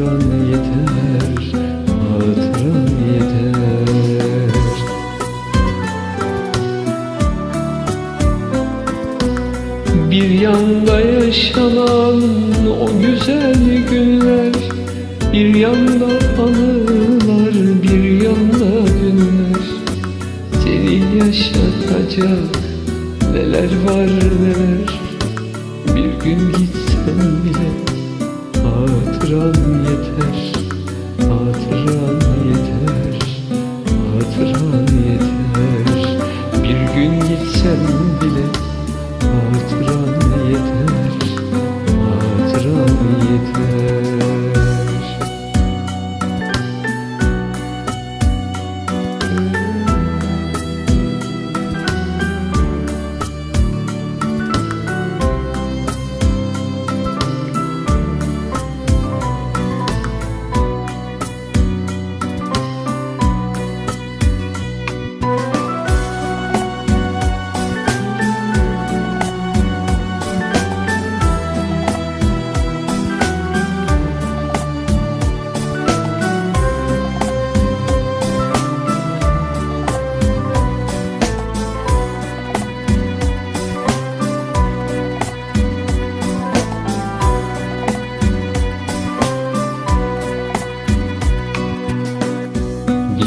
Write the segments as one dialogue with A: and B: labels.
A: hatıran yeter Hatıran yeter. Bir yanda yaşanan o güzel günler Bir yanda anılar, bir yanda günler. Seni yaşatacak neler var neler Bir gün gitsen bile hatıran yeter Hatıran yeter, hatıran yeter. Bir gün gitsen bile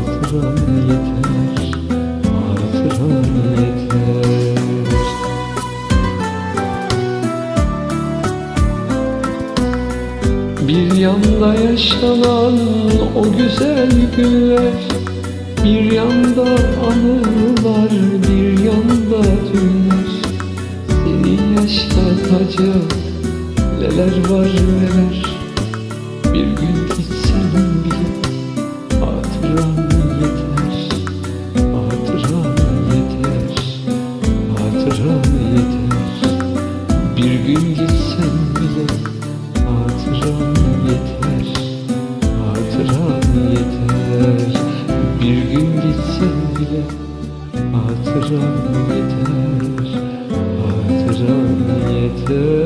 A: hatıran yeter Hatıran yeter Bir yanda yaşanan o güzel günler Bir yanda anılar, bir yanda dünler Seni yaşatacak neler var neler hatıran yeter Hatıran yeter